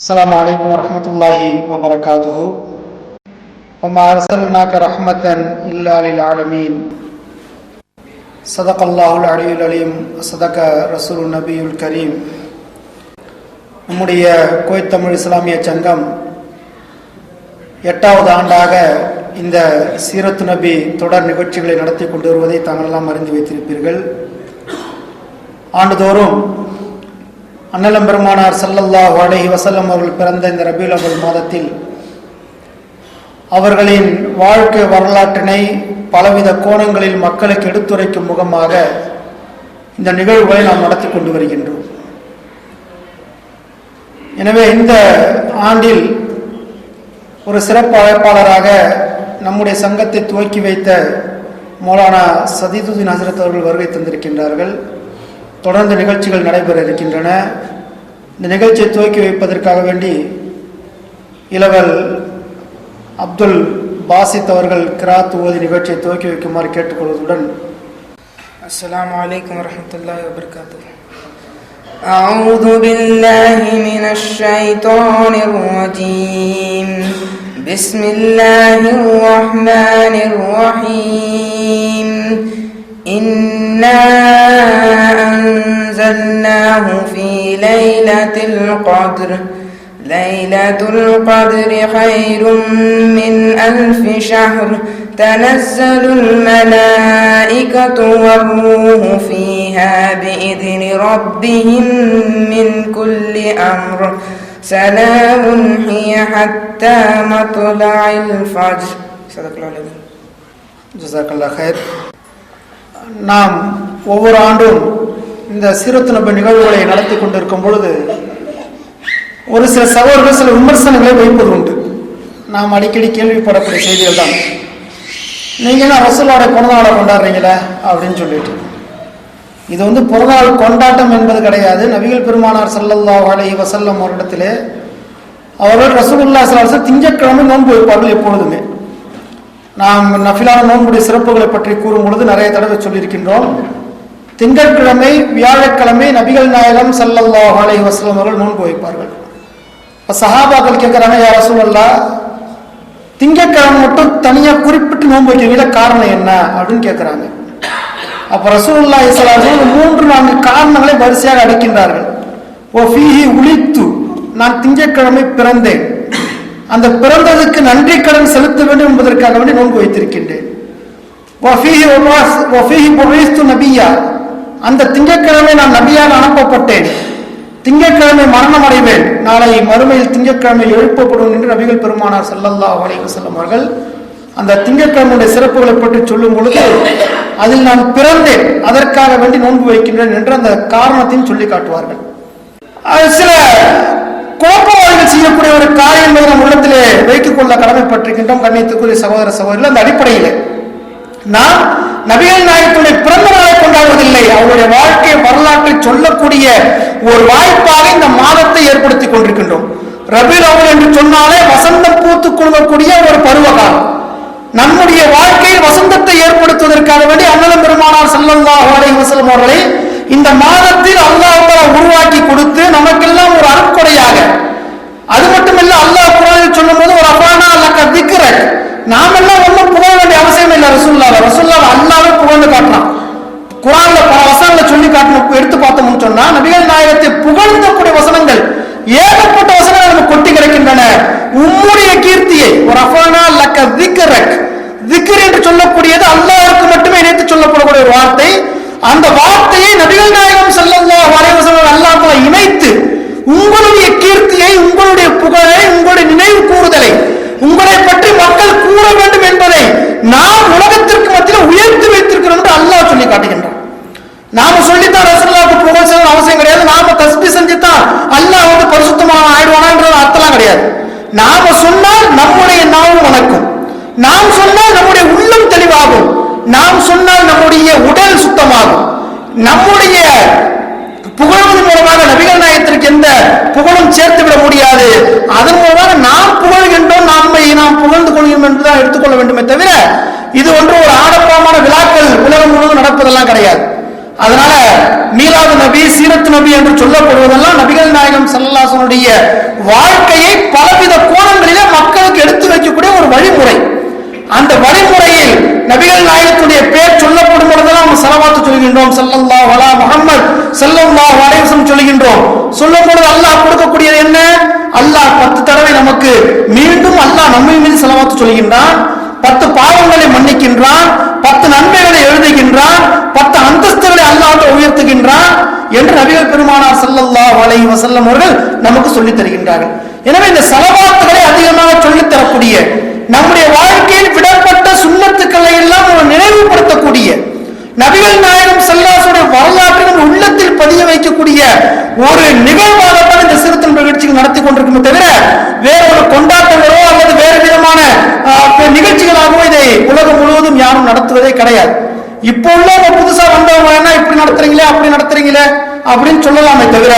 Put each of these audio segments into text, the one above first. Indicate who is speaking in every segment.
Speaker 1: السلام عليكم ورحمة الله وبركاته وما أرسلناك رحمة إلا للعالمين صدق الله العلي العليم صدق رسول النبي الكريم நம்முடைய கோயத் தமிழ் இஸ்லாமிய சங்கம் எட்டாவது ஆண்டாக இந்த சீரத்து நபி தொடர் நிகழ்ச்சிகளை நடத்தி கொண்டு வருவதை தாங்களெல்லாம் அறிந்து வைத்திருப்பீர்கள் ஆண்டுதோறும் அன்னலம் பெருமானார் ஸல்லல்லாஹு அலைஹி அவர்கள் பிறந்த இந்த ரபியுல் அவல் மாதத்தில் அவர்களின் வாழ்க்கை வரலாற்றினை பலவித கோணங்களில் மக்களுக்கு எடுத்துரைக்கும் முகமாக இந்த நிகழ்வுகளை நாம் நடத்தி கொண்டு வருகின்றோம். எனவே இந்த ஆண்டில் ஒரு சிறப்பு அழைப்பாளராக நம்முடைய சங்கத்தை துவக்கி வைத்த மௌலானா சதீதுதீன் ஹசரத் அவர்கள் வருகை தந்திருக்கின்றார்கள். தொடர்ந்து நிகழ்ச்சிகள் நடைபெற இருக்கின்றன இந்த நிகழ்ச்சியை துவக்கி வைப்பதற்காக வேண்டி இளவல் அப்துல் பாசித் அவர்கள் கிராத் ஓதி நிகழ்ச்சியை துவக்கி வைக்குமாறு கேட்டுக்கொள்வதுடன்
Speaker 2: السلام عليكم ورحمة الله وبركاته أعوذ بالله من الشيطان الرجيم بسم الله الرحمن الرحيم إنا أنزلناه في ليلة القدر ليلة القدر خير من ألف شهر تنزل الملائكة والروح فيها بإذن ربهم من كل أمر سلام هي حتى مطلع الفجر صدق الله جزاك
Speaker 1: الله خير. நாம் ஒவ்வொரு ஆண்டும் இந்த சீரத்து நிகழ்வுகளை நடத்தி கொண்டிருக்கும் பொழுது ஒரு சில சகோதரர்கள் சில விமர்சனங்களை வைப்பது உண்டு நாம் அடிக்கடி கேள்விப்படக்கூடிய செய்திகள் தான் நீங்கள் என்ன ரசூலோட பிறந்தநாளை கொண்டாடுறீங்களே அப்படின்னு சொல்லிட்டு. இது வந்து பிறந்தநாள் கொண்டாட்டம் என்பது கிடையாது. நபிகள் பெருமானார் ஸல்லல்லாஹு வசல்லம் ஒரு அவரிடத்திலே அவர்கள் ரசூலுல்லாஹி ஸல்லல்லாஹு அலைஹி திங்கட்கிழமை நோன்பு வைப்பார்கள் எப்பொழுதுமே. நாம் நஃபிலான நோன்புடைய சிறப்புகளை பற்றி கூறும் பொழுது நிறைய தடவை சொல்லியிருக்கின்றோம். திங்கட்கிழமை வியாழக்கிழமை நபிகள் நாயகம் ஸல்லல்லாஹு அலஹி வஸ்லம் அவர்கள் நோன்பு வைப்பார்கள். இப்போ சஹாபாக்கள் கேட்குறாங்க யார் சூழல்லா திங்கட்கிழமை மட்டும் தனியாக குறிப்பிட்டு நோன்பு வைக்கிறீங்களா காரணம் என்ன? அப்படின்னு கேட்குறாங்க. அப்போ ரசூல்லா இஸ்லாசன் மூன்று நான்கு காரணங்களை வரிசையாக அடிக்கின்றார்கள். ஓ ஃபீஹி உளித்து நான் திங்கட்கிழமை பிறந்தேன். அந்த பிறந்ததுக்கு நன்றி கடன் செலுத்த வேண்டும் என்பதற்காக வேண்டி நோன்பு வைத்திருக்கின்றேன். நபியா. அந்த திங்கட்கிழமை நான் நபியாக அனுப்பப்பட்டேன். திங்கட்கிழமை மரணம் அடைவேன். நாளை மறுமையில் திங்கட்கிழமை எழுப்பப்படும் என்று நபிகள் பெருமானார் செல்லல்லா வளைவு செல்லும் அவர்கள் அந்த திங்கட்கிழமையுடைய சிறப்புகளை பற்றி சொல்லும் பொழுது அதில் நான் பிறந்தேன். அதற்காக வேண்டி நோன்பு வைக்கின்றேன் என்று அந்த காரணத்தையும் சொல்லி காட்டுவார்கள். அது சில குழப்பவாதிகள் செய்யக்கூடிய ஒரு காரியம் என்பதை நம் உள்ளத்திலே வைத்துக் கொள்ள கடமைப்பட்டிருக்கின்றோம். கண்ணியத்துக்குரிய சகோதர சகோதரிகள் அந்த அடிப்படையில். நாம் நபிகள் நாயகத்துடைய பிறந்த நாளை கொண்டாடுவதில்லை. அவருடைய வாழ்க்கை வரலாற்றை சொல்லக்கூடிய ஒரு வாய்ப்பாக இந்த மாதத்தை ஏற்படுத்தி கொண்டிருக்கின்றோம். ரபில் அவள் என்று சொன்னாலே வசந்தம் பூத்து குழுங்கக்கூடிய ஒரு பருவகாலம். நம்முடைய வாழ்க்கையில் வசந்தத்தை ஏற்படுத்துவதற்காக வேண்டி அண்ணலம் பெருமானார் ஸல்லல்லாஹு அலைஹி வசலம் அவர்களை இந்த மாதத்தில் அல்லாஹ் உருவாக்கி கொடுத்து நமக்கெல்லாம் ஒரு அருட்கொடையாக. அது மட்டுமில்ல அல்லாஹ் குர்ஆனில் சொல்லும்போது ஒரு அஃபானா லக்க திக்ரக். நாமெல்லாம் ஒன்றும் புகழ வேண்டிய அவசியம் இல்லை ரசூல்லாவை ரசூல்லாவை அல்லாவே புகழ்ந்து காட்டுறான். குரான்ல பல வசனங்களை சொல்லி காட்டணும் எடுத்து பார்த்தோம்னு சொன்னா நபிகள் நாயகத்தை புகழ்ந்தக்கூடிய வசனங்கள் ஏகப்பட்ட வசனங்கள் நமக்கு கொட்டி கிடைக்கின்றன. உம்முடைய கீர்த்தியை ஒரு அஃபானா லக்க திக்கரக் திக்கர் என்று சொல்லக்கூடியது அல்லாவுக்கு மட்டுமே இணைத்து சொல்லப்படக்கூடிய ஒரு வார்த்தை. அந்த வார்த்தையை நபிகள் நாயகம் ஸல்லல்லாஹு அலைஹி அல்லாமல் இணைத்து உங்களுடைய கீர்த்தியை உங்களுடைய புகழை உங்களுடைய நினைவு கூறுதலை உங்களை பற்றி மக்கள் கூற வேண்டும் என்பதை நாம் உலகத்திற்கு மத்தியில் உயர்த்தி வைத்திருக்கிறோம் என்று அல்லாஹ் சொல்லி காட்டுகின்றான். நாம சொல்லித்தான் ரசல்லாவுக்கு புகழ் செய்யணும் அவசியம் கிடையாது. நாம தஸ்பி செஞ்சுத்தான் அல்லாஹ் வந்து பரிசுத்தமான ஆயிடுவானான்றது அர்த்தம்லாம் கிடையாது. நாம சொன்னால் நம்முடைய நாவும் வணக்கும். நாம் சொன்னால் நம்முடைய உள்ளம் தெளிவாகும். நாம் சொன்னால் நம்முடைய உடல் சுத்தமாகும். நம்முடைய புகழ்வதன் மூலமாக நபிகள் நாயகத்திற்கு எந்த புகழும் சேர்த்து விட முடியாது. அதன் மூலமாக நாம் புகழ்கின்றோம் நம்மை நாம் புகழ்ந்து கொள்கிறோம் என்றுதான் எடுத்துக்கொள்ள வேண்டுமே தவிர இது ஒன்று ஒரு ஆடம்பரமான விழாக்கள் உலகம் முழுவதும் நடப்பதெல்லாம் கிடையாது. அதனால மீலாது நபி சீரத்து நபி என்று சொல்லப்படுவதெல்லாம் நபிகள் நாயகம் சல்லாசனுடைய வாழ்க்கையை பலவித கோணங்களிலே மக்களுக்கு எடுத்து வைக்கக்கூடிய ஒரு வழிமுறை. அந்த வழிமுறையில் நபிகள் நாயகத்துடைய பேர் சொல்லப்படும் பொழுதெல்லாம் நம்ம செலவாத்து சொல்கின்றோம். செல்லல்லா வலா முகமது செல்லல்லா அலைஹி சொல்கின்றோம். சொல்லும் பொழுது அல்லாஹ் கொடுக்கக்கூடியது என்ன? அல்லாஹ் பத்து தடவை நமக்கு மீண்டும் அல்லாஹ் நம்மை மீது செலவாத்து சொல்கின்றான். பத்து பாவங்களை மன்னிக்கின்றான். பத்து நன்மைகளை எழுதுகின்றான். பத்து அந்தஸ்துகளை அல்லாஹ் உயர்த்துகின்றான் என்று நபிகள் பெருமானார் செல்லல்லா வலை வசல்லம் அவர்கள் நமக்கு சொல்லித் தருகின்றார்கள். எனவே இந்த செலவாத்துகளை அதிகமாக சொல்லித் தரக்கூடிய நம்முடைய வாழ்க்கையில் விடப்பட்ட சுண்ணத்துக்களை எல்லாம் நினைவுபடுத்தக்கூடிய நபிகள் நாயகம் செல்லாசுடைய வரலாற்றை உள்ளத்தில் பதிய வைக்கக்கூடிய ஒரு நிகழ்வாகத்தான் இந்த சிறுத்தன் நிகழ்ச்சிகள் நடத்தி கொண்டிருக்குமே தவிர வேற ஒரு கொண்டாட்டங்களோ அல்லது வேறு விதமான நிகழ்ச்சிகளாகவோ இதை உலகம் முழுவதும் யாரும் நடத்துவதே கிடையாது. இப்போ உள்ள புதுசா வந்தவங்க இப்படி நடத்துறீங்களே அப்படி நடத்துறீங்களே அப்படின்னு சொல்லலாமே தவிர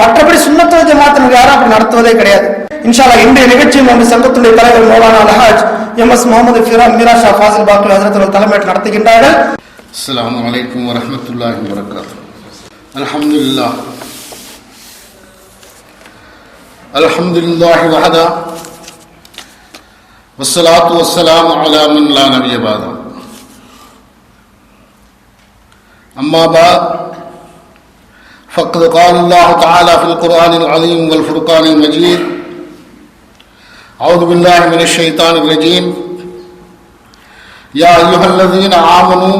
Speaker 1: மற்றபடி சுண்ணத்துவ ஜமாத்தினர் யாரும் அப்படி நடத்துவதே கிடையாது. இன்ஷால்லா இன்றைய நிகழ்ச்சியில் நம்ம சங்கத்துடைய தலைவர் மௌலானா அல்ஹாஜ் எம் எஸ் முகமது ஃபிரா மீரா ஷா ஃபாசில் பாக்குல் ஹசரத் அவர்கள் தலைமையேற்று நடத்துகின்றார்கள்
Speaker 3: السلام عليكم ورحمة الله وبركاته الحمد لله الحمد لله وحده والصلاة والسلام على من لا نبي بعده أما بعد فقد قال الله تعالى في القرآن العظيم والفرقان المجيد أعوذ بالله من الشيطان الرجيم. يا أيها الذين آمنوا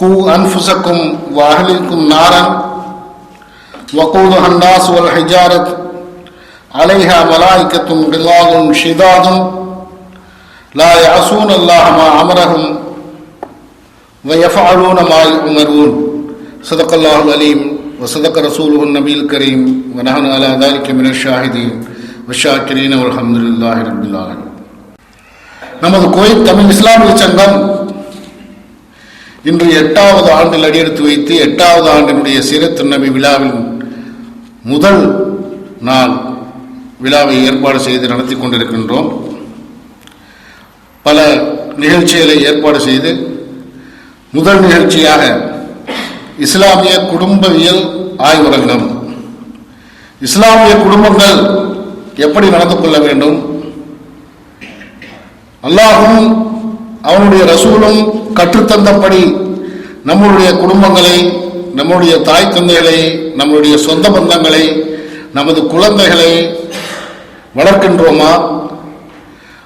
Speaker 3: قوا أنفسكم وأهلكم نارا وقودها الناس والحجارة عليها ملائكة غلاظ شداد لا يعصون الله ما أمرهم ويفعلون ما يؤمرون. صدق الله العليم وصدق رسوله النبي الكريم ونحن على ذلك من الشاهدين. வஷாக்கிரீன் ஒரு அஹமதுல்லாஹி ரபுல்லாஹன் நமது கோயில் தமிழ் இஸ்லாமிய சங்கம் இன்று எட்டாவது ஆண்டில் அடியெடுத்து வைத்து எட்டாவது ஆண்டினுடைய சிறு திருநபி விழாவின் முதல் நாள் விழாவை ஏற்பாடு செய்து நடத்தி கொண்டிருக்கின்றோம். பல நிகழ்ச்சிகளை ஏற்பாடு செய்து முதல் நிகழ்ச்சியாக இஸ்லாமிய குடும்பவியல் ஆய்வரங்கம். இஸ்லாமிய குடும்பங்கள் எப்படி நடந்து கொள்ள வேண்டும்? அல்லாஹும் அவனுடைய ரசூலும் கற்றுத்தந்தபடி நம்முடைய குடும்பங்களை நம்முடைய தாய் தந்தைகளை நம்முடைய சொந்த பந்தங்களை நமது குழந்தைகளை வளர்க்கின்றோமா?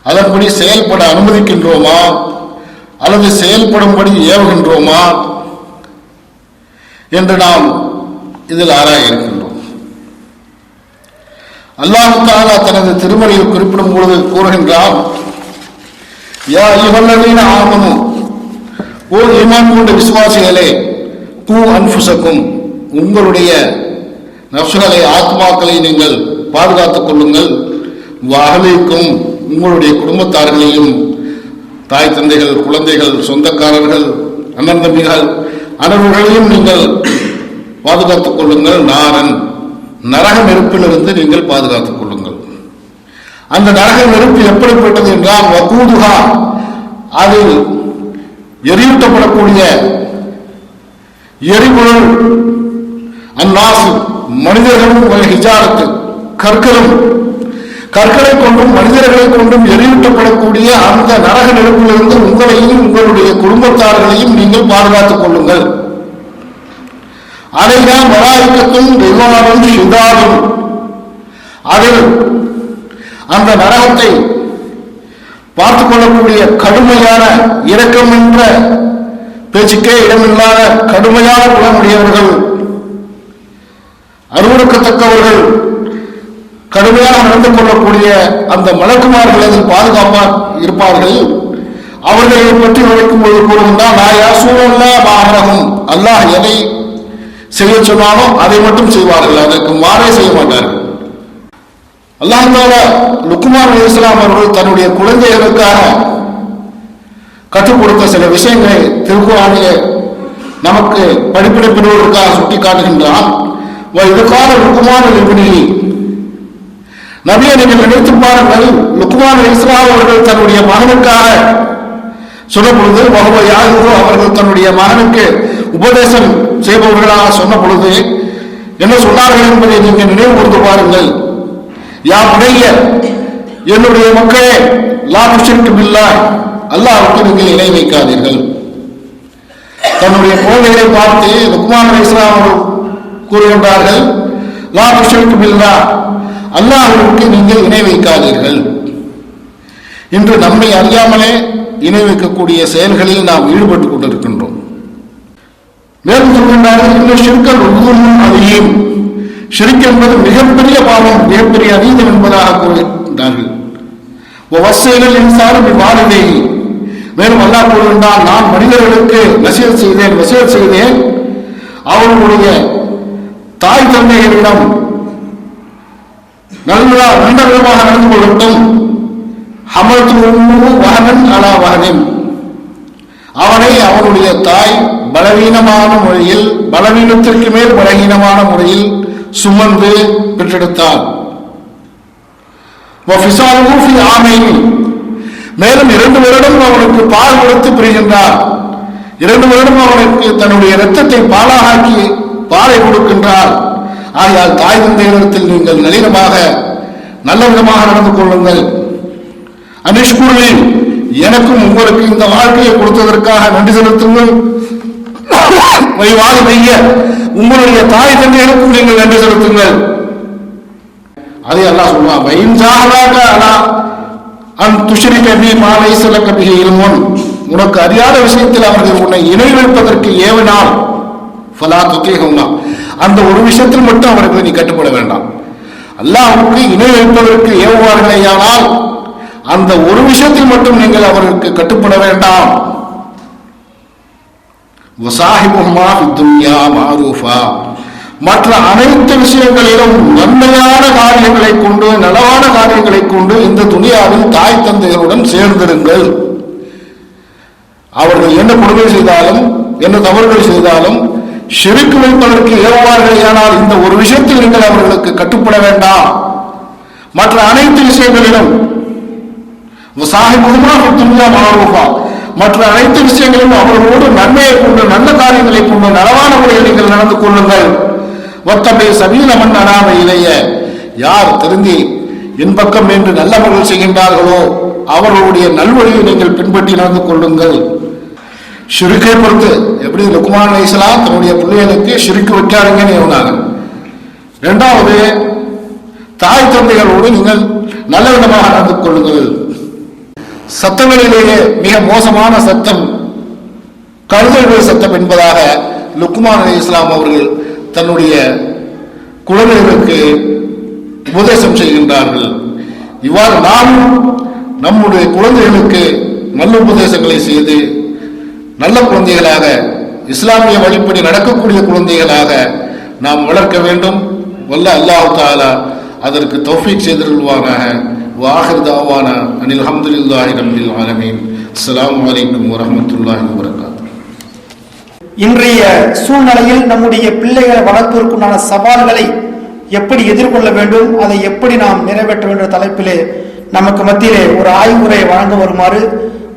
Speaker 3: அதன்படி செயல்பட அனுமதிக்கின்றோமா? அல்லது செயல்படும்படி ஏவுகின்றோமா? என்று நாம் இதில் ஆராய இருக்கின்றோம் அல்லாஹு தனது திருமறையில் குறிப்பிடும் பொழுது கூறுகின்றான் யா ஐயுஹல்லதீன ஆமனு ஓ ஈமான் கொண்ட விசுவாசிகளே கூ அன்புசக்கும் உங்களுடைய நப்சுகளை ஆத்மாக்களை நீங்கள் பாதுகாத்துக் கொள்ளுங்கள். அகலிக்கும் உங்களுடைய குடும்பத்தார்களையும் தாய் தந்தைகள் குழந்தைகள் சொந்தக்காரர்கள் அண்ணன் தம்பிகள் அனைவர்களையும் நீங்கள் பாதுகாத்துக் கொள்ளுங்கள். நாரன் நரக நெருப்பிலிருந்து நீங்கள் பாதுகாத்துக் கொள்ளுங்கள். அந்த நரக நெருப்பு எப்படிப்பட்டது என்றால் வக்கூதுகா அதில் எரியூட்டப்படக்கூடிய எரிபொருள். அந்நாசு மனிதர்களும் ஒரு ஹிஜாரத்து கற்களும். கற்களை கொண்டும் மனிதர்களை கொண்டும் எரியூட்டப்படக்கூடிய அந்த நரக நெருப்பிலிருந்து உங்களையும் உங்களுடைய குடும்பத்தார்களையும் நீங்கள் பாதுகாத்துக் கொள்ளுங்கள். அதைதான் மலாய்க்கத்தும் விவாதம் சுதாரும் அதில் அந்த நரகத்தை பார்த்துக் கொள்ளக்கூடிய கடுமையான இரக்கம் என்ற பேச்சுக்கே இடமில்லாத கடுமையான குணமுடையவர்கள் அருவருக்கத்தக்கவர்கள் கடுமையாக நடந்து கொள்ளக்கூடிய அந்த மலக்குமார்களது அதில் பாதுகாப்பா இருப்பார்கள். அவர்களை பற்றி உழைக்கும் போது கூறுகின்றால் நான் யாசூல்ல மாகரகம் அல்லாஹ் எதை செய்ய சொன்னாலும் அதை மட்டும் செய்வார்கள். அதற்கு மாறே செய்ய மாட்டார்கள். அல்லாஹால லுக்குமார் அலி இஸ்லாம் அவர்கள் தன்னுடைய குழந்தைகளுக்காக கற்றுக் கொடுத்த சில விஷயங்களை திருக்குறானிலே நமக்கு படிப்பினை சுட்டி காட்டுகின்றான் இதுக்கான லுக்குமான நிபுணி நபியை நீங்கள் நினைத்து பாருங்கள் லுக்குமான் அலி இஸ்லாம் அவர்கள் தன்னுடைய மகனுக்காக சொல்லப்பொழுது பொழுது வகுவ யாருவோ அவர்கள் தன்னுடைய மகனுக்கு உபதேசம் செய்பவர்களாக சொன்ன பொழுது என்ன சொன்னார்கள் என்பதை நீங்கள் நினைவு கூர்ந்து பாருங்கள் யாருடைய என்னுடைய மக்களே லா இல்லா பில்லா நீங்கள் இணை வைக்காதீர்கள். தன்னுடைய குழந்தைகளை பார்த்து லுக்மான் இஸ்லாம் அவர்கள் கூறுகின்றார்கள் லா இல்லா பில்லா நீங்கள் இணை வைக்காதீர்கள். இன்று நம்மை அறியாமலே இணை வைக்கக்கூடிய செயல்களில் நாம் ஈடுபட்டுக் கொண்டிருக்கின்றோம். மேலும் சொல்கின்றார்கள் இன்னும் ஷிர்கல் உருவமும் அதையும் ஷிர்க் என்பது மிகப்பெரிய பாவம் மிகப்பெரிய அதீதம் என்பதாக கூறுகின்றார்கள். வசைகளில் இன்சாரும் இவ்வாறுதே மேலும் அல்லாஹ் கூறுகின்றான் நான் மனிதர்களுக்கு நசியல் செய்தேன் வசியல் செய்தேன். அவர்களுடைய தாய் தந்தையரிடம் நல்ல நல்ல விதமாக நடந்து கொள்ளட்டும். ஹமல்து வகனன் அலா வகனின் அவனை அவனுடைய தாய் பலவீனமான முறையில் பலவீனத்திற்கு மேல் பலவீனமான முறையில் சுமந்து பெற்றெடுத்தார். மேலும் இரண்டு வருடம் அவனுக்கு பால் கொடுத்து பிரிகின்றார். இரண்டு வருடம் அவனுக்கு தன்னுடைய இரத்தத்தை பாலாகி பாலை கொடுக்கின்றார். ஆகையால் தாய் தந்தையிடத்தில் நீங்கள் நளினமாக நல்ல விதமாக நடந்து கொள்ளுங்கள். அனிஷ்குருவில் எனக்கும் உங்களுக்கு இந்த வாழ்க்கையை கொடுத்ததற்காக நன்றி செலுத்துங்கள். வைவாறு மைய உங்களுடைய தாய் தந்தைகளுக்கும் நீங்கள் நன்றி செலுத்துங்கள். அதை எல்லாம் சொல்லுவான் வயின் ஜாகலாக அலா அன் துஷரி கபி மாலை சில கபிகை இருமுன் உனக்கு அறியாத விஷயத்தில் அவர்கள் உன்னை இணை வைப்பதற்கு ஏவினால் ஃபலா துக்கேகுமா அந்த ஒரு விஷயத்தில் மட்டும் அவர்களை நீ கட்டுப்பட வேண்டாம். அல்லாஹ்வுக்கு இணை வைப்பதற்கு ஏவுவார்களேயானால் அந்த ஒரு விஷயத்தில் மட்டும் நீங்கள் அவர்களுக்கு கட்டுப்பட வேண்டாம். மற்ற அனைத்து விஷயங்களிலும் நன்மையான காரியங்களை கொண்டு நலவான காரியங்களை கொண்டு இந்த துணியாவில் தாய் தந்தையருடன் சேர்ந்திருங்கள். அவர்கள் என்ன கொடுமை செய்தாலும் என்ன தவறுகள் செய்தாலும் செருக்கு வைப்பதற்கு ஏவுவார்களேயானால் இந்த ஒரு விஷயத்தில் நீங்கள் அவர்களுக்கு கட்டுப்பட வேண்டாம். மற்ற அனைத்து விஷயங்களிலும் சாஹிபுமா துணியா மாரூஃபா. மற்ற அனைத்து விஷயங்களும் அவர்களோடு நன்மையை கொண்டு நல்ல காரியங்களை கொண்டு நலவான முறையில் நீங்கள் நடந்து கொள்ளுங்கள். ஒத்தபை சபீலமன் அனாம இணைய யார் திருந்தி என் பக்கம் என்று நல்லவர்கள் செய்கின்றார்களோ அவர்களுடைய நல்வழியை நீங்கள் பின்பற்றி நடந்து கொள்ளுங்கள். ஷிருக்கை பொறுத்து எப்படி லுக்குமான் அலைஹிஸ்ஸலாம் தன்னுடைய பிள்ளைகளுக்கு ஷிருக்கு வைக்காதீங்கன்னு ஏவுனாங்க இரண்டாவது தாய் தந்தைகளோடு நீங்கள் நல்ல விதமாக நடந்து கொள்ளுங்கள். சத்தங்களிலேயே மிக மோசமான சத்தம் கழுதல்கள் சத்தம் என்பதாக லுக்குமான் அலி இஸ்லாம் அவர்கள் தன்னுடைய குழந்தைகளுக்கு உபதேசம் செய்கின்றார்கள். இவ்வாறு நாம் நம்முடைய குழந்தைகளுக்கு நல்ல உபதேசங்களை செய்து நல்ல குழந்தைகளாக இஸ்லாமிய வழிப்படி நடக்கக்கூடிய குழந்தைகளாக நாம் வளர்க்க வேண்டும். வல்ல அல்லாஹு தாலா அதற்கு தௌஃபீக் செய்திருவானாக வாஹர் தாவானா அனில் அஹமதுல்லாஹி ரபில் ஆலமீன். அஸ்லாம் வலைக்கம் வரமத்துல்லாஹி வரகாத்து
Speaker 1: இன்றைய சூழ்நிலையில் நம்முடைய பிள்ளைகளை வளர்ப்பதற்குண்டான சவால்களை எப்படி எதிர்கொள்ள வேண்டும் அதை எப்படி நாம் நிறைவேற்ற வேண்டும் தலைப்பிலே நமக்கு மத்தியிலே ஒரு ஆய்வுரை வழங்க வருமாறு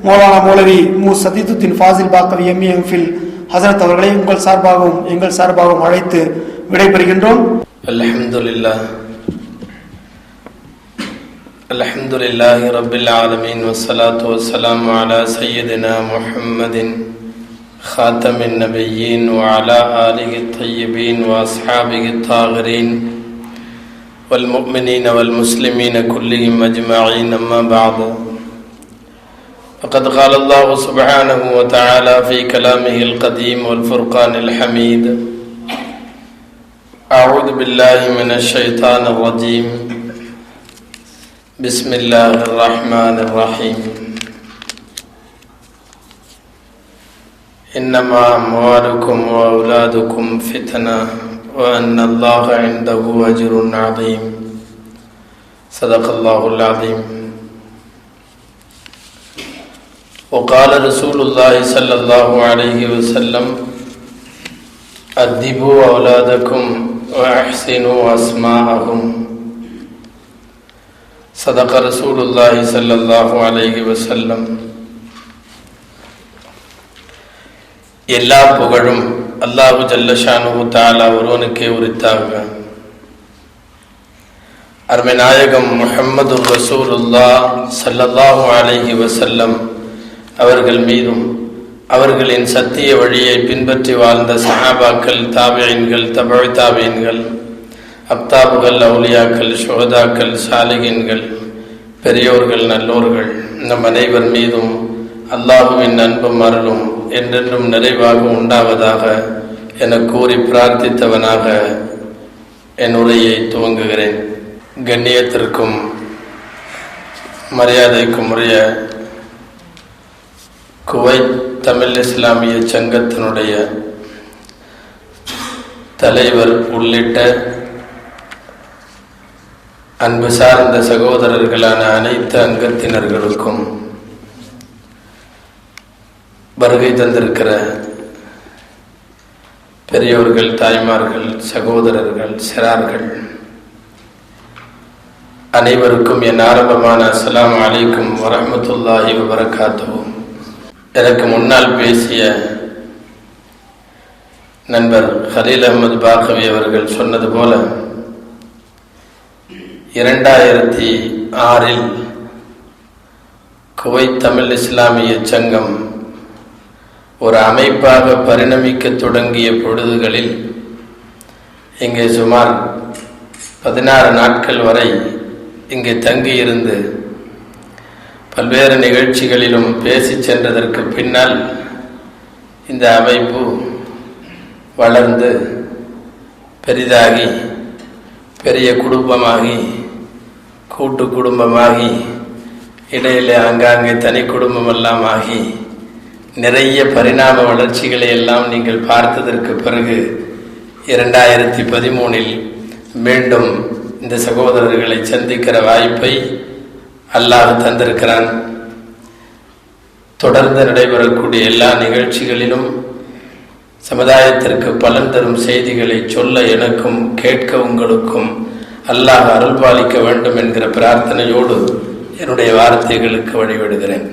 Speaker 1: மௌலானா மௌலவி மு. Sadiduddin Fazil Baqavi M E M Phil Hazrat அவர்களை உங்கள் சார்பாகவும் எங்கள் சார்பாகவும் அழைத்து விடைபெறுகின்றோம்.
Speaker 4: அலமதுல்லா الحمد لله رب العالمين والصلاة والسلام على سيدنا محمد خاتم النبيين وعلى آله الطيبين وأصحابه الطاهرين والمؤمنين والمسلمين كلهم أجمعين أما بعد. فقد قال الله سبحانه وتعالى في كلامه القديم والفرقان الحميد أعوذ بالله من الشيطان الرجيم. بسم الله الرحمن الرحيم. إنما أموالكم وأولادكم فتنة وأن الله عنده أجر عظيم. صدق الله العظيم. وقال رسول الله صلى الله عليه وسلم أدبوا أولادكم وأحسنوا أسماءهم. صدق رسول الله صلى الله عليه وسلم எல்லா புகழும் அல்லாஹு ஜல்லஷானு தாலா ஒருவனுக்கே உரித்தாக அருமை நாயகம் முஹம்மது ரசூலுல்லா சல்லல்லாஹு அலைஹி வசல்லம் அவர்கள் மீதும் அவர்களின் சத்திய வழியை பின்பற்றி வாழ்ந்த சஹாபாக்கள் தாபியன்கள் தபழ் தாபியன்கள் அப்தாபுகள் அவுலியாக்கள் ஷோதாக்கள் சாலிகின்கள் பெரியோர்கள் நல்லோர்கள் நம் அனைவர் மீதும் அல்லாஹுவின் அன்பும் அருளும் என்றென்றும் நிறைவாக உண்டாவதாக என கூறி பிரார்த்தித்தவனாக என் உரையை துவங்குகிறேன். கண்ணியத்திற்கும் மரியாதைக்கும் உரிய குவைத் தமிழ் இஸ்லாமிய சங்கத்தினுடைய தலைவர் உள்ளிட்ட அன்பு சார்ந்த சகோதரர்களான அனைத்து அங்கத்தினர்களுக்கும் வருகை தந்திருக்கிற பெரியோர்கள் தாய்மார்கள் சகோதரர்கள் சிறார்கள் அனைவருக்கும் என் ஆரம்பமான அஸ்லாம் அலைக்கும் வரமத்துல்லாஹி வபரகாத்துஹு. எனக்கு முன்னால் பேசிய நண்பர் ஹலீல் அஹமது பாகவி அவர்கள் சொன்னது போல இரண்டாயிரத்தி ஆறில் குவைத் தமிழ் இஸ்லாமிய சங்கம் ஒரு அமைப்பாக பரிணமிக்க தொடங்கிய பொழுதுகளில் இங்கே சுமார் பதினாறு நாட்கள் வரை இங்கே தங்கியிருந்து பல்வேறு நிகழ்ச்சிகளிலும் பேசி சென்றதற்கு பின்னால் இந்த அமைப்பு வளர்ந்து பெரிதாகி பெரிய குடும்பமாகி கூட்டு குடும்பமாகி இடையிலே ஆங்காங்கே தனி குடும்பமெல்லாம் ஆகி நிறைய பரிணாம வளர்ச்சிகளை எல்லாம் நீங்கள் பார்த்ததற்கு பிறகு இரண்டாயிரத்தி பதிமூனில் மீண்டும் இந்த சகோதரர்களை சந்திக்கிற வாய்ப்பை அல்லாஹ் தந்திருக்கிறான். தொடர்ந்து நடைபெறக்கூடிய எல்லா நிகழ்ச்சிகளிலும் சமுதாயத்திற்கு பலன் தரும் செய்திகளை சொல்ல எனக்கும் கேட்க உங்களுக்கும் அல்லாஹ் அருள்பாலிக்க வேண்டும் என்கிற பிரார்த்தனையோடு என்னுடைய வார்த்தைகளுக்கு வழிவிடுகிறேன்.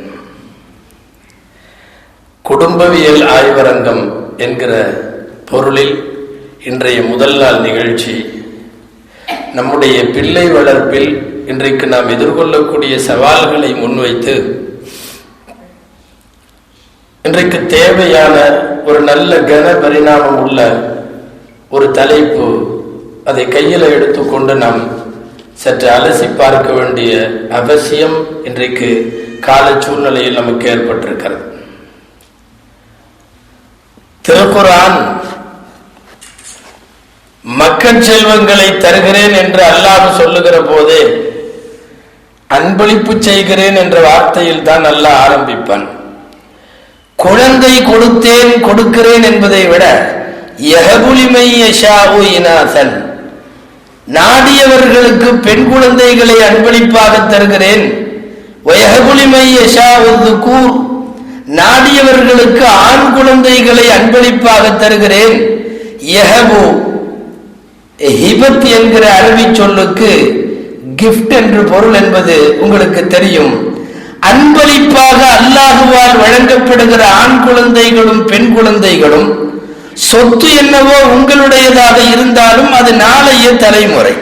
Speaker 4: குடும்பவியல் ஆய்வரங்கம் என்கிற பொருளில் இன்றைய முதல் நாள் நிகழ்ச்சி. நம்முடைய பிள்ளை வளர்ப்பில் இன்றைக்கு நாம் எதிர்கொள்ளக்கூடிய சவால்களை முன்வைத்து இன்றைக்கு தேவையான ஒரு நல்ல கன பரிணாமம் உள்ள ஒரு தலைப்பு அதை கையில் எடுத்துக்கொண்டு நாம் சற்று அலசி பார்க்க வேண்டிய அவசியம் இன்றைக்கு கால சூழ்நிலையில் நமக்கு ஏற்பட்டிருக்கிறது. திருக்குரான் மக்கள் செல்வங்களை தருகிறேன் என்று அல்லாஹ் சொல்லுகிற போதே அன்பளிப்பு செய்கிறேன் என்ற வார்த்தையில் தான் அல்லாஹ் ஆரம்பிப்பான். குழந்தை கொடுத்தேன் கொடுக்கிறேன் என்பதை விட யஹபுலிமை இனாசன் நாடியவர்களுக்கு பெண் குழந்தைகளை அன்பளிப்பாக தருகிறேன். நாடியவர்களுக்கு ஆண் குழந்தைகளை அன்பளிப்பாக தருகிறேன். யஹபு. ஹிபத் என்கிற அரபி சொல்லுக்கு கிஃப்ட் என்று பொருள் என்பது உங்களுக்கு தெரியும். அன்பளிப்பாக அல்லாஹுவால் வழங்கப்படுகிற ஆண் குழந்தைகளும் பெண் குழந்தைகளும் சொத்து என்னவோ உங்களுடையதாக இருந்தாலும் அது நாளைய தலைமுறை.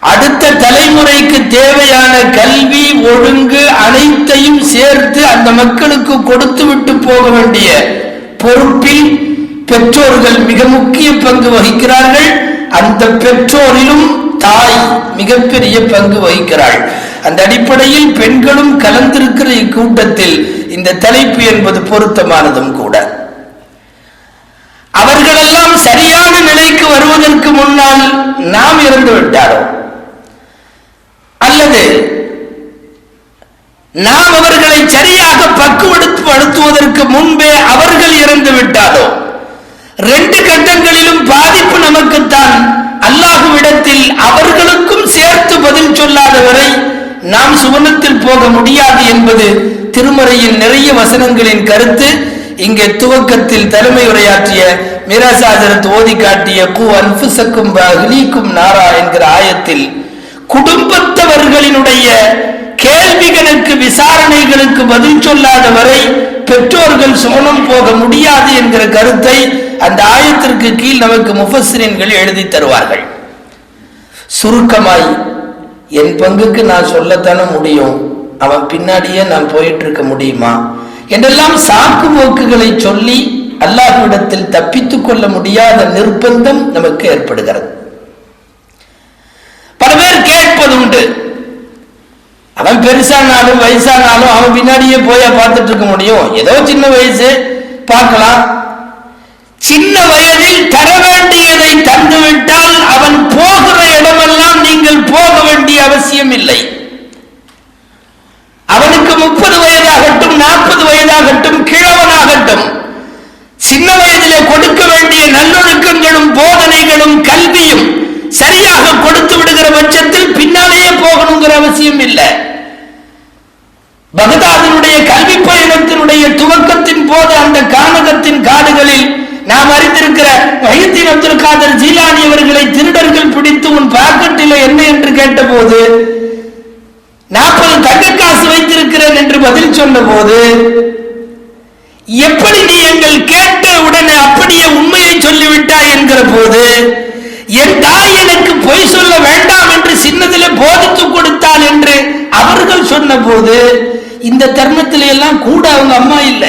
Speaker 4: அடுத்த தலைமுறைக்கு தேவையான கல்வி ஒழுங்கு அனைத்தையும் சேர்த்து அந்த மக்களுக்கு கொடுத்து விட்டு போக வேண்டிய பொறுப்பில் பெற்றோர்கள் மிக முக்கிய பங்கு வகிக்கிறார்கள். அந்த பெற்றோரிலும் தாய் மிகப்பெரிய பங்கு வகிக்கிறாள். அந்த அடிப்படையில் பெண்களும் கலந்திருக்கிற இக்கூட்டத்தில் இந்த தலைப்பு என்பது பொருத்தமானதும் கூட. சரியான நிலைக்கு வருவதற்கு முன்னால் நாம் இறந்து விட்டாரோ? அல்லது நாம் அவர்களை சரியாக பக்குவடுத்து படுத்துவதற்கு முன்பே அவர்கள் இறந்து விட்டாரோ? ரெண்டு கட்டங்களிலும் பாதிப்பு நமக்குத்தான் அல்லாஹுவிடத்தில் அவர்களுக்கும் சேர்த்து பதில் சொல்லாத வரை நாம் சுவனத்தில் போக முடியாது என்பது திருமறையின் நிறைய வசனங்களின் கருத்து. இங்கே துவக்கத்தில் தலைமை உரையாற்றிய மிராசாதரத் ஓதி காட்டிய கு அன்புசக்கும் அகிலீக்கும் நாரா என்கிற ஆயத்தில் குடும்பத்தவர்களினுடைய
Speaker 5: கேள்விகளுக்கு விசாரணைகளுக்கு பதில் சொல்லாத வரை பெற்றோர்கள் சோனம் போக முடியாது என்கிற கருத்தை அந்த ஆயத்திற்கு கீழ் நமக்கு முஃபஸ்ரீன்கள் எழுதி தருவார்கள். சுருக்கமாய் என் பங்குக்கு நான் சொல்லத்தானே முடியும்? அவன் பின்னாடியே நான் போயிட்டு இருக்க முடியுமா? என்றெல்லாம் சாக்கு போக்குகளை சொல்லி அல்லாஹ்விடத்தில் தப்பித்துக் கொள்ள முடியாத நிர்பந்தம் நமக்கு ஏற்படுகிறது. பல பேர் கேட்பது உண்டு. அவன் பெருசானாலும் வயசானாலும் அவன் பின்னாடியே போய் பார்த்துட்டு இருக்க முடியும். ஏதோ சின்ன வயசு பார்க்கலாம். சின்ன வயதில் தர வேண்டியதை தந்துவிட்டால் அவன் போகிற இடமெல்லாம் நீங்கள் போக வேண்டிய அவசியம் இல்லை. அவனுக்கு முப்பது நாற்பது வயதாகட்டும் கிழவனாகட்டும் சின்ன வயதிலே கொடுக்க வேண்டிய நல்லொழுக்கங்களும் போதனைகளும் கல்வியும் சரியாக கொடுத்து விடுகிற பட்சத்தில் பின்னாலேயே போகணுங்கிற அவசியம் இல்லை. பகதாதினுடைய கல்வி பயணத்தினுடைய துவக்கத்தின் போது அந்த கானகத்தின் காடுகளில் நாம் அறிந்திருக்கிற வயத்தின் அப்துல் காதர் ஜீலானி அவர்களை திருடர்கள் பிடித்து உன் பாக்கெட்டில் என்ன என்று கேட்டபோது நாற்பது தங்கக்காசு வைத்திருக்கிறேன் என்று பதில் சொன்ன போது எப்படி நீ எங்கள் கேட்ட உடனே அப்படியே உண்மையை சொல்லிவிட்டாய்? என்கிற போது என் தாய் எனக்கு பொய் சொல்ல வேண்டாம் என்று சின்னதிலே போதித்து கொடுத்தாள் என்று அவர்கள் சொன்ன போது இந்த தருணத்தில எல்லாம் கூட அவங்க அம்மா இல்ல.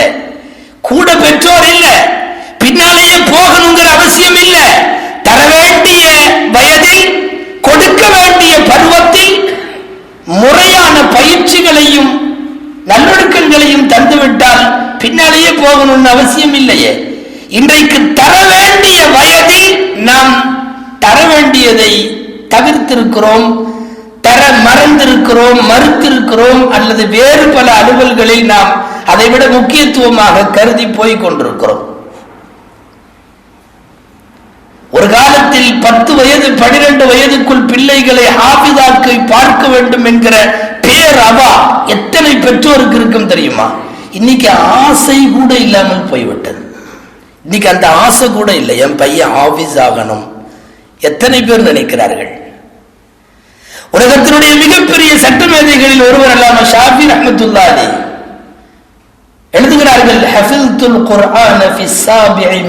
Speaker 5: கூட பெற்றோர் இல்ல. பின்னாலேயே போகணுங்கிற அவசியம் இல்ல. தர வேண்டிய வயதில் கொடுக்க வேண்டிய பருவத்தில் முறை பயிற்சிகளையும் நல்லொழுக்கங்களையும் தந்துவிட்டால் பின்னாலேயே போகணும்னு அவசியம் இல்லையே இன்றைக்கு தர வேண்டிய வயதில் நாம் தர வேண்டியதை தவிர்த்திருக்கிறோம் தர மறந்திருக்கிறோம் மறுத்திருக்கிறோம் அல்லது வேறு பல அலுவல்களில் நாம் அதைவிட முக்கியத்துவமாக கருதி போய் கொண்டிருக்கிறோம். ஒரு காலத்தில் பத்து வயது பனிரெண்டு வயதுக்குள் பிள்ளைகளை ஹாபிதாக்கை பார்க்க வேண்டும் என்கிற ஒரே ரவா எத்தனை பெற்றோருக்கு இருக்கும் தெரியுமா? இன்னைக்கு ஆசை கூட இல்லாமல் போய்விட்டது. இன்னைக்கு அந்த ஆசை கூட இல்லை. என் பையன் ஆபீஸ் ஆகணும். எத்தனை பேர் நினைக்கிறார்கள்? உலகத்தினுடைய மிகப்பெரிய சட்டமேதைகளில் ஒருவர் அல்லாம ஷாஃபி ரஹமத்துல்லா எழுதுகிறார்கள் ஹஃபில்துல் குர்ஆன ஃபி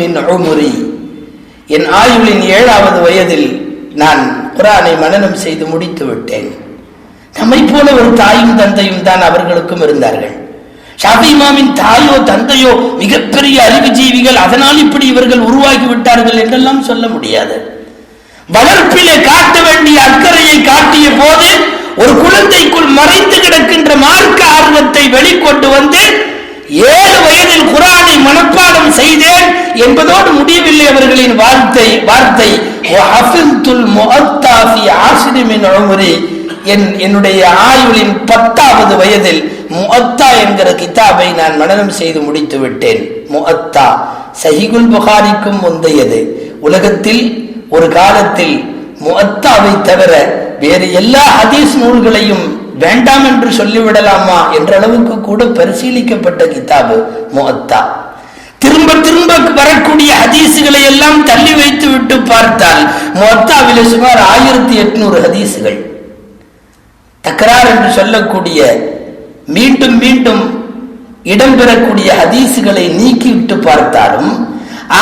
Speaker 5: மின் உம்ரி. என் ஆயுளின் ஏழாவது வயதில் நான் குரானை மனனம் செய்து முடித்து விட்டேன். நம்மை போல ஒரு தாயும் தந்தையும் தான் அவர்களுக்கும் இருந்தார்கள். ஷாஃபி இமாமின் தாயோ தந்தையோ மிகப்பெரிய அறிவுஜீவிகள் அதனால் இப்படி இவர்கள் உருவாகி விட்டார்கள் என்றெல்லாம் சொல்ல முடியாது. வளர்ப்பிலே காட்ட வேண்டிய அக்கறையை காட்டிய போது ஒரு குழந்தைக்குள் மறைந்து கிடக்கின்ற மார்க்க ஆர்வத்தை வெளிக்கொண்டு வந்து ஏழு வயதில் குரானை மனப்பாடம் செய்தேன் என்பதோடு முடியவில்லை அவர்களின் வார்த்தை வார்த்தை என் என்னுடைய ஆயுளின் பத்தாவது வயதில் முஅத்தா என்கிற கிதாபை நான் மனநம் செய்து முடித்து விட்டேன். முஅத்தா. சஹிகுல் புகாரிக்கும் முந்தையது. உலகத்தில் ஒரு காலத்தில் முஅத்தாவை தவிர வேறு எல்லா ஹதீஸ் நூல்களையும் வேண்டாம் என்று சொல்லிவிடலாமா என்ற அளவுக்கு கூட பரிசீலிக்கப்பட்ட கிதாபு முஅத்தா. திரும்ப திரும்ப வரக்கூடிய ஹதீசுகளை எல்லாம் தள்ளி வைத்து விட்டு பார்த்தால் முஅத்தாவிலே சுமார் ஆயிரத்தி எட்நூறு ஹதீசுகள். தக்கரார் என்று சொல்லக்கூடிய மீண்டும் மீண்டும் இடம்பெறக்கூடிய ஹதீசுகளை நீக்கிவிட்டு பார்த்தாலும்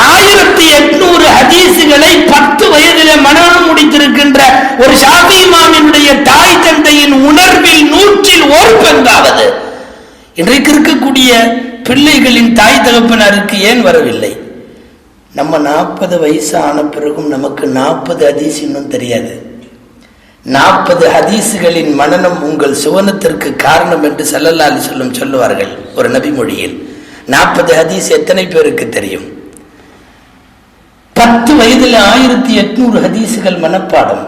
Speaker 5: ஆயிரத்தி எட்நூறு ஹதீசுகளை பத்து வயதில மனநம் முடித்திருக்கின்ற ஒரு ஷாபி இமாமினுடைய தாய் தந்தையின் உணர்வில் நூற்றில் ஒரு பங்காவது இன்றைக்கு இருக்கக்கூடிய பிள்ளைகளின் தாய் தகப்பனாருக்கு ஏன் வரவில்லை? நம்ம நாற்பது வயசு ஆன பிறகும் நமக்கு நாற்பது அதிசயம் இன்னும் தெரியாது. நாற்பது ஹதீஸுகளின் மனநம் உங்கள் சுவனத்திற்கு காரணம் என்று சல்லல்லா அலி சொல்லும் சொல்லுவார்கள் ஒரு நபிமொழியில். நாற்பது ஹதீஸ் எத்தனை பேருக்கு தெரியும்? பத்து வயதில் ஆயிரத்தி எட்நூறு ஹதீஸுகள் மனப்பாடம்.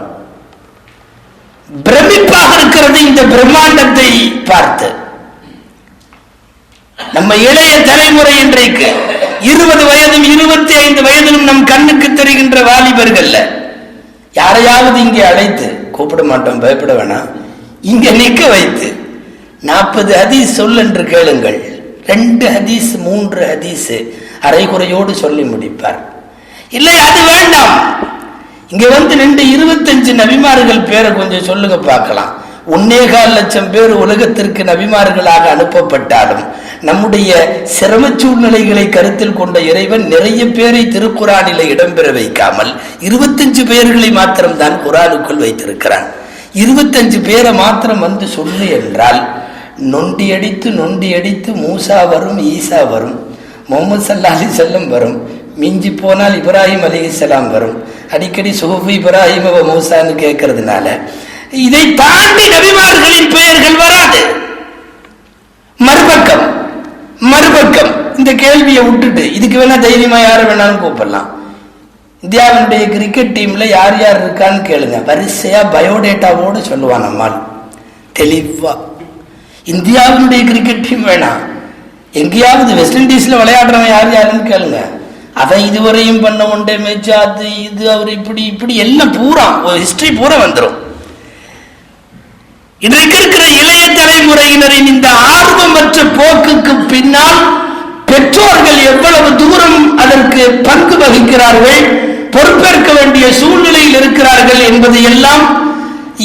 Speaker 5: பிரமிப்பாக இருக்கிறது இந்த பிரம்மாண்டத்தை பார்த்து. நம்ம இளைய தலைமுறை இன்றைக்கு இருபது வயதும் இருபத்தி ஐந்து வயதிலும் நம் கண்ணுக்கு தெரிகின்ற வாலிபர்கள்ல யாரையாவது இங்கே அழைத்து கூப்பிட மாட்டோம் பயப்பட வேணாம். இங்க நிக்க வைத்து நாற்பது ஹதீஸ் சொல்லென்று கேளுங்கள். ரெண்டு ஹதீஸ் மூன்று ஹதீஸ் அரைகுறையோடு சொல்லி முடிப்பார். இல்லை அது வேண்டாம். இங்க வந்து ரெண்டு இருபத்தஞ்சு நபிமார்கள் பேரை கொஞ்சம் சொல்லுங்க பார்க்கலாம். ஒன்னேகால் லட்சம் பேர் உலகத்திற்கு நபிமார்களாக அனுப்பப்பட்டாலும் நம்முடைய சிரம சூழ்நிலைகளை கருத்தில் கொண்ட இறைவன் நிறைய பேரை திருக்குறானில இடம்பெற வைக்காமல் இருபத்தஞ்சு பேர்களை மாத்திரம்தான் குரானுக்குள் வைத்திருக்கிறான். இருபத்தஞ்சு பேரை மாத்திரம் வந்து சொல்லு என்றால் நொண்டி அடித்து நொண்டி அடித்து மூசா வரும் ஈசா வரும் முகமது சல்லாஹி செல்லம் வரும் மிஞ்சி போனால் இப்ராஹிம் அலிஹிஸ்லாம் வரும். அடிக்கடி சுஹூஃபு இப்ராஹிம் மூசான்னு கேட்கறதுனால இதை தாண்டி நபிமார்களின் பெயர்கள் வராது. மறுபக்கம் மறுபக்கம் இந்த கேள்வியை விட்டுட்டு இதுக்கு வேணா தைரியமா யார வேணாலும் கூப்பிடலாம். இந்தியாவினுடைய கிரிக்கெட் டீம்ல யார் யார் இருக்கான்னு கேளுங்க. வரிசையா பயோடேட்டாவோடு சொல்லுவான் நம்மால் தெளிவா. இந்தியாவினுடைய கிரிக்கெட் டீம் வேணாம் எங்கேயாவது வெஸ்ட் இண்டீஸ்ல விளையாடுறவன் யார் யாருன்னு கேளுங்க. அவன் இதுவரையும் பண்ண ஒன்றே மேட்ச் அது இது அவர் இப்படி இப்படி எல்லாம் பூரா ஒரு ஹிஸ்டரி பூரா வந்துடும் இன்றைக்கு இருக்கிற இளைய தலைமுறையினரின் இந்த ஆர்வமற்ற போக்குக்கு பின்னால் பெற்றோர்கள் எவ்வளவு தூரம் அதற்கு பங்கு வகிக்கிறார்கள் பொறுப்பேற்க வேண்டிய சூழ்நிலையில் இருக்கிறார்கள் என்பதை எல்லாம்